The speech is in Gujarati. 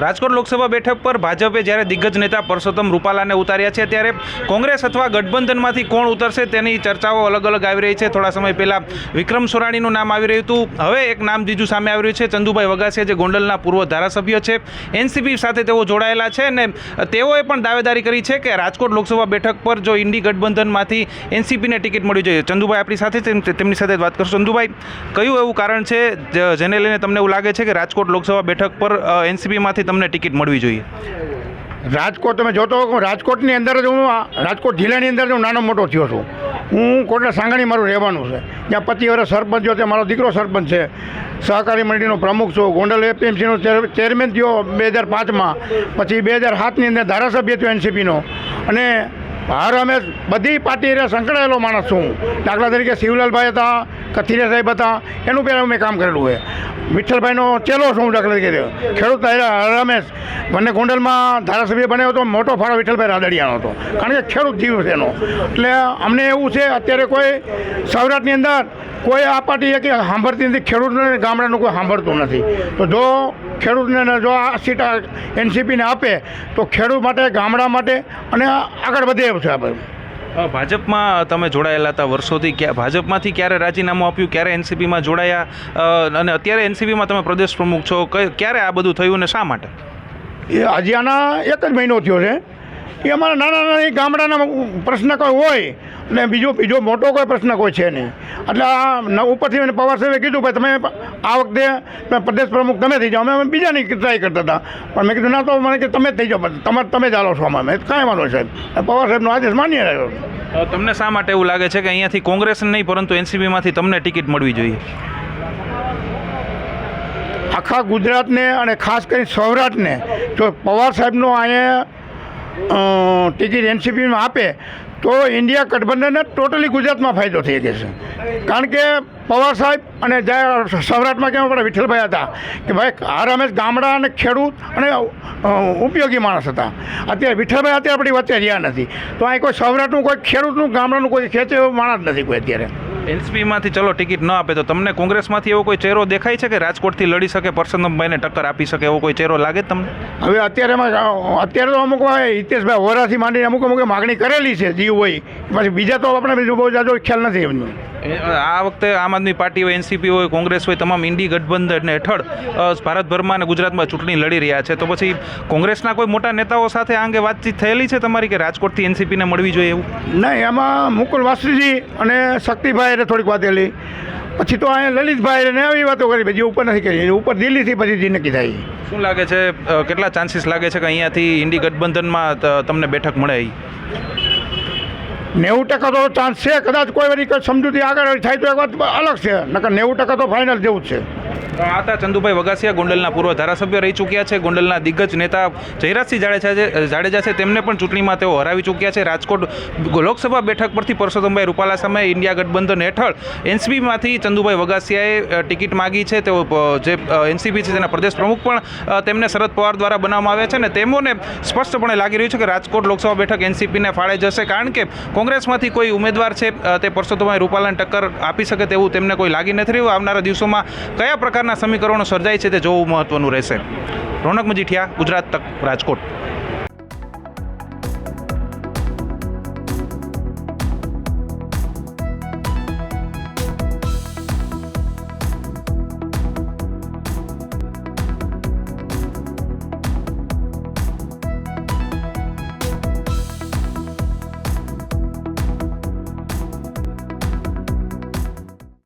રાજકોટ લોકસભા બેઠક પર ભાજપે જ્યારે દિગ્ગજ નેતા પરસોત્તમ રૂપાલાને ઉતાર્યા છે, ત્યારે કોંગ્રેસ અથવા ગઠબંધનમાંથી કોણ ઉતરશે તેની ચર્ચાઓ અલગ અલગ આવી રહી છે. થોડા સમય પહેલાં વિક્રમ સોરાણીનું નામ આવી રહ્યું હતું. હવે એક નામ બીજું સામે આવી રહ્યું છે. ચંદુભાઈ વગાસિયા, જે ગોંડલના પૂર્વ ધારાસભ્ય છે, એનસીપી સાથે તેઓ જોડાયેલા છે અને તેઓએ પણ દાવેદારી કરી છે કે રાજકોટ લોકસભા બેઠક પર જો ઇન્ડી ગઠબંધનમાંથી એનસીપીને ટિકિટ મળવી જોઈએ. ચંદુભાઈ આપણી સાથે તેમની સાથે વાત કરશું. ચંદુભાઈ, કયું એવું કારણ છે જેને લઈને તમને એવું લાગે છે કે રાજકોટ લોકસભા બેઠક પર એનસીપીમાંથી તમને ટિકિટ મળવી જોઈએ. રાજકોટ તમે જોતો હો રાજકોટની અંદર જ હું, રાજકોટ જિલ્લાની અંદર જ હું નાનો મોટો થયો છું. હું કોટલા સાંગણી મારું રહેવાનું છે. ત્યાં પતિ વર્ષ સરપંચ થયો, ત્યાં મારો દીકરો સરપંચ છે. સહકારી મંડળીનો પ્રમુખ છું. ગોંડલ એપીએમસીનો ચેરમેન થયો બે હજાર પાંચમાં. પછી બે હજાર સાતની અંદર ધારાસભ્ય થયો એનસીપીનો. અને હાર અમે બધી પાર્ટીને સંકળાયેલો માણસ છું. દાખલા તરીકે શિવલાલભાઈ હતા કથિરિયા સાહેબ હતા, એનું પહેલાં મેં કામ કરેલું છે. વિઠ્ઠલભાઈનો ચેલો છું હું દાખલા તરીકે. ખેડૂત રમેશ. મને ગોંડલમાં ધારાસભ્ય બન્યો હતો, મોટો ફાળો વિઠ્ઠલભાઈ રાદડિયાનો હતો. કારણ કે ખેડૂત જીવ છે એનો. એટલે અમને એવું છે, અત્યારે કોઈ સૌરાષ્ટ્રની અંદર કોઈ આ પાર્ટી કે સાંભળતી નથી ખેડૂતને ગામડાનું કોઈ સાંભળતું નથી. તો જો ખેડૂતને જો આ સીટ એનસીપીને આપે તો ખેડૂત માટે ગામડા માટે અને આગળ વધે એવું છે આ બધું. ભાજપમાં તમે જોડાયેલા હતા વર્ષોથી ક્યાં ભાજપમાંથી ક્યારે રાજીનામું આપ્યું ક્યારે એનસીપીમાં જોડાયા અને અત્યારે એનસીપીમાં તમે પ્રદેશ પ્રમુખ છો ક્યારે આ બધું થયું અને શા માટે? એ હજી આના એક જ મહિનો થયો છે. એ અમારા નાના નાના ગામડાના પ્રશ્ન કોઈ હોય અને બીજો બીજો મોટો કોઈ પ્રશ્ન કોઈ છે નહીં. એટલે આ ઉપરથી મને પવાર સાહેબે કીધું ભાઈ તમે આ વખતે પ્રદેશ પ્રમુખ તમે થઈ જાઓ. અમે અમે બીજાની ટ્રાય કરતા હતા. પણ મેં કીધું ના તો મને કે તમે જ થઈ જાઓ તમે તમે જ ચાલો છો અમે મેં કાંઈ વાંધો સાહેબ. પવાર સાહેબનો આદેશ માન્ય રહ્યો. તમને શા માટે એવું લાગે છે કે અહીંયાથી કોંગ્રેસ નહીં પરંતુ એનસીપીમાંથી તમને ટિકિટ મળવી જોઈએ? આખા ગુજરાતને અને ખાસ કરી સૌરાષ્ટ્રને જો પવાર સાહેબનો અહીંયા ટિકિટ એનસીપીમાં આપે તો ઇન્ડિયા ગઠબંધનને ટોટલી ગુજરાતમાં ફાયદો થઈ છે. કારણ કે પવાર સાહેબ અને જ્યાં સૌરાષ્ટ્રમાં કેમ પડે વિઠ્ઠલભાઈ હતા કે ભાઈ આ રમેશ ગામડા અને ખેડૂત અને ઉપયોગી માણસ હતા. અત્યારે વિઠ્ઠલભાઈ અત્યારે આપણી વચ્ચે રહ્યા નથી. તો અહીં કોઈ સૌરાષ્ટ્રનું કોઈ ખેડૂતનું ગામડાનું કોઈ ખેંચે એવો માણસ નથી કોઈ અત્યારે. એનસીપીમાંથી ચલો ટિકિટ ન આપે તો તમને કોંગ્રેસમાંથી એવો કોઈ ચહેરો દેખાય છે કે રાજકોટથી લડી શકે પરસોત્તમભાઈને ટક્કર આપી શકે એવો કોઈ ચહેરો લાગે તમને? હવે અત્યારે અત્યારે તો અમુક હિતેશભાઈ વોરાથી માંડીને અમુક અમુક માગણી કરેલી છે જીવ હોય. પછી બીજા તો આપણે બીજું બહુ જાજો ખ્યાલ નથી એમનો. આ વખતે આમ આદમી પાર્ટી હોય એનસીપી હોય કોંગ્રેસ હોય તમામ ઇન્ડી ગઠબંધન હેઠળ ભારતભરમાં અને ગુજરાતમાં ચૂંટણી લડી રહ્યા છે. તો પછી કોંગ્રેસના કોઈ મોટા નેતાઓ સાથે આ અંગે વાતચીત થયેલી છે તમારી કે રાજકોટથી એનસીપીને મળવી જોઈએ એવું? નહીં એમાં મુકુલ વાસુજી અને શક્તિભાઈ થોડીક વાત એલી પછી તો અહીંયા લલિતભાઈ ને આવી વાતો કરી પછી ઉપર નથી કરી. ઉપર દિલ્હીથી પછી જે નક્કી થાય. શું લાગે છે કેટલા ચાન્સીસ લાગે છે કે અહીંયાથી ઇન્ડી ગઠબંધનમાં તમને બેઠક મળે? નેવું ટકા તો ચાન્સ છે, કદાચ કોઈ વળી સમજૂતી આગળ થાય તો એક વાત અલગ છે. નકર નેવું ટકા તો ફાઇનલ જેવું જ છે. આ હતા ચંદુભાઈ વગાસિયા ગોંડલના પૂર્વ ધારાસભ્ય રહી ચૂક્યા છે. ગોંડલના દિગ્ગજ નેતા જયરાજસિંહ જાડેજા છે જાડેજા છે. તેમને પણ ચૂંટણીમાં તેઓ હરાવી ચૂક્યા છે. રાજકોટ લોકસભા બેઠક પરથી પરસોત્તમભાઈ રૂપાલા સામે ઇન્ડિયા ગઠબંધન હેઠળ એનસીપીમાંથી ચંદુભાઈ વગાસિયાએ ટિકિટ માગી છે. તેઓ જે એનસીપી છે તેના પ્રદેશ પ્રમુખ પણ તેમને શરદ પવાર દ્વારા બનાવવામાં આવ્યા છે અને તેમને સ્પષ્ટપણે લાગી રહ્યું છે કે રાજકોટ લોકસભા બેઠક એનસીપીને ફાળે જશે કારણ કે કોંગ્રેસમાંથી કોઈ ઉમેદવાર છે તે પરસોત્તમભાઈ રૂપાલાને ટક્કર આપી શકે તેવું તેમને કોઈ લાગી નથી રહ્યું. આવનારા દિવસોમાં કયા પ્રકારના સમીકરણો સર્જાય છે તે જોવું મહત્વનું રહેશે. રોનક મજીઠિયા ગુજરાત તક રાજકોટ.